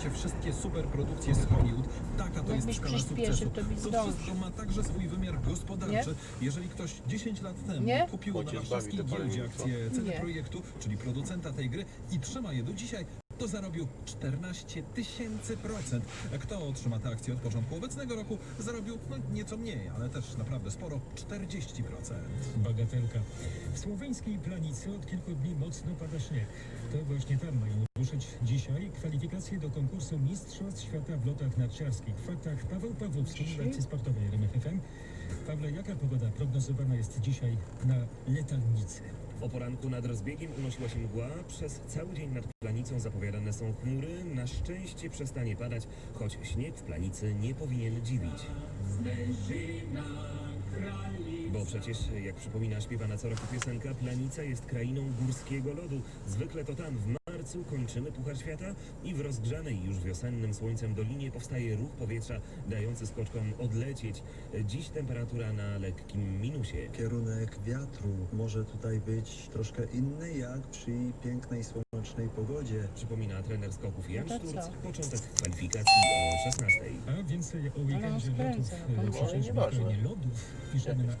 świecie wszystkie superprodukcje z Hollywood. Taka to jest Jakbyś przyspieszył, sukcesu. to byś To zdążył. wszystko ma także swój wymiar gospodarczy. Jeżeli ktoś 10 lat temu Nie? kupił na Pociągami warszawskiej te paliwo, giełdzie akcje CD Nie. Projektu, czyli producenta tej gry i trzyma je do dzisiaj, to zarobił 14 tysięcy procent. Kto otrzyma te akcje od początku obecnego roku, zarobił no, nieco mniej, ale też naprawdę sporo, 40%. Bagatelka. W słoweńskiej Planicy od kilku dni mocno pada śnieg. To właśnie tam mają ruszyć dzisiaj kwalifikacje do konkursu Mistrzostw Świata w lotach narciarskich. W faktach Paweł Pawłowski z redakcji sportowej RMF FM. Pawle, jaka pogoda prognozowana jest dzisiaj na letalnicy? O poranku nad rozbiegiem unosiła się mgła, przez cały dzień nad planicą zapowiadane są chmury. Na szczęście przestanie padać, choć śnieg w planicy nie powinien dziwić. Bo przecież, jak przypomina śpiewana co roku piosenka, Planica jest krainą górskiego lodu. Zwykle to tam w marcu kończymy Puchar Świata i w rozgrzanej już wiosennym słońcem dolinie powstaje ruch powietrza dający skoczkom odlecieć. Dziś temperatura na lekkim minusie. Kierunek wiatru może tutaj być troszkę inny jak przy pięknej słonecznej pogodzie. Przypomina trener skoków Jan No Szturc. co? Początek kwalifikacji o 16. A więcej o Ale on weekendzie lotów skręca, no, e, Nieważne. krainie lodów piszemy na